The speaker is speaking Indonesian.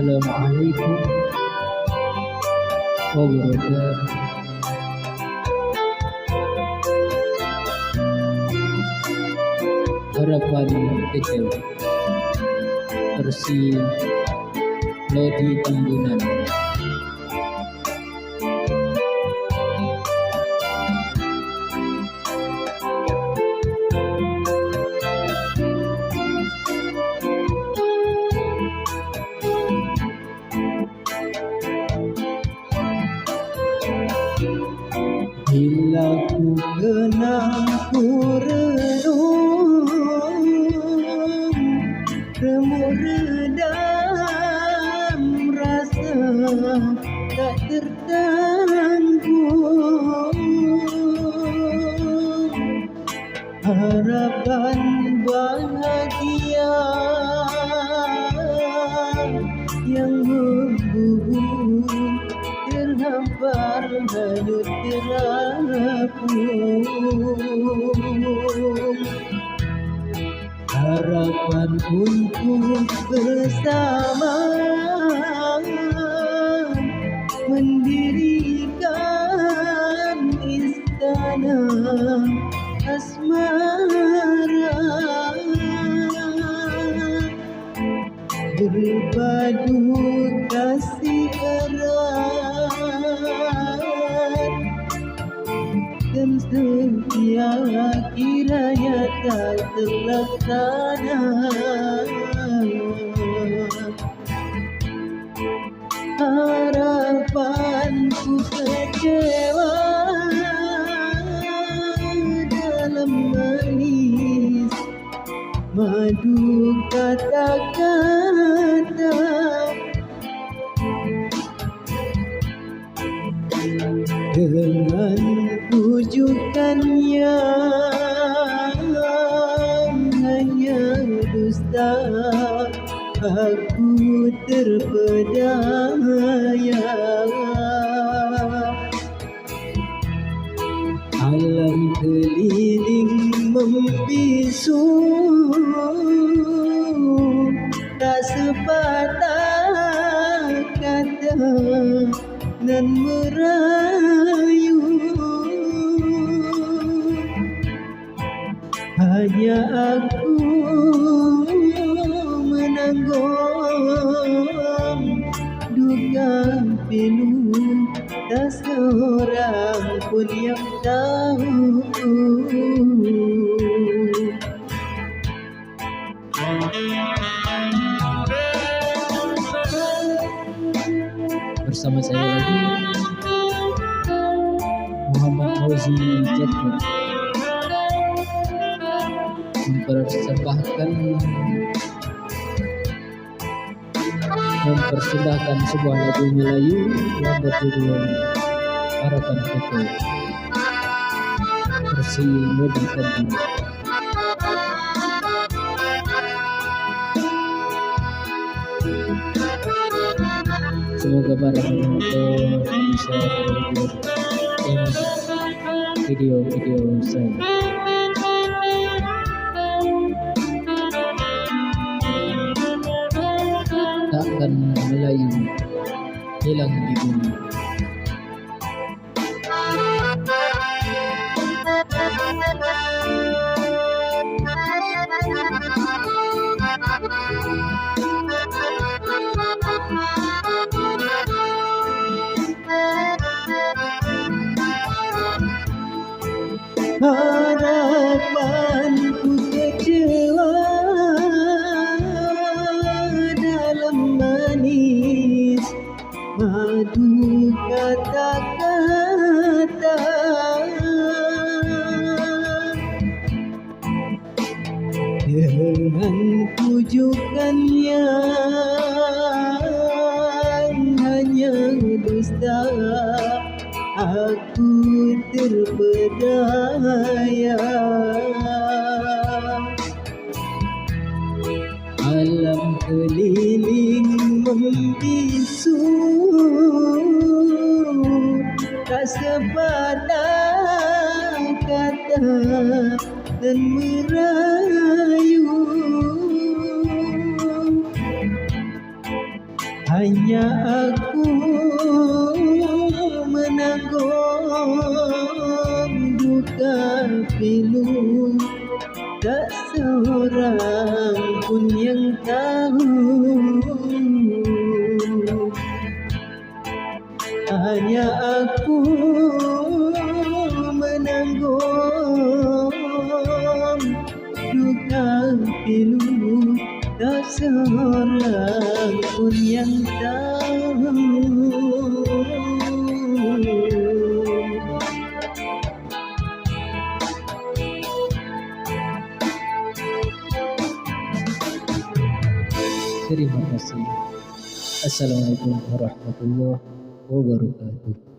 Assalamualaikum wabarakatuh. Harapan kecil versi Lodi Tambunan. Bila ku kenang ku renung Remuk redam rasa tak tertanggung Harapan bahagia yang membubuh terhampar hanyut terapung harapan untuk bersama mendirikan istana asmara. Berpadu dan setia kiranya tak terlaksana harapanku kecewa dalam manis. Madu kata-kata dengan rujukan yang hanya dusta. Aku terpedaya. Alam keliling membisu. Tak sepatah kata dan merayu hanya aku menanggung duka pilu tak seorang pun yang tahu. Bersama saya lagi Muhammad Fauzi Jadwal mempersembahkan mempersembahkan sebuah lagu Melayu yang berjudul Harapan Kecil versi Nudi Tambun. Semoga penonton bisa terhibur video-video saya. Takkan Melayu hilang di bumi. Oh. Dusta aku terpedaya. Alam keliling membisu tak sepatah kata dan merayu. Hanya aku duka pilu. Tak seorang pun yang tahu. Hanya aku menanggung duka pilu. Tak seorang pun yang tahu Terima kasih. Assalamualaikum warahmatullahi wabarakatuh.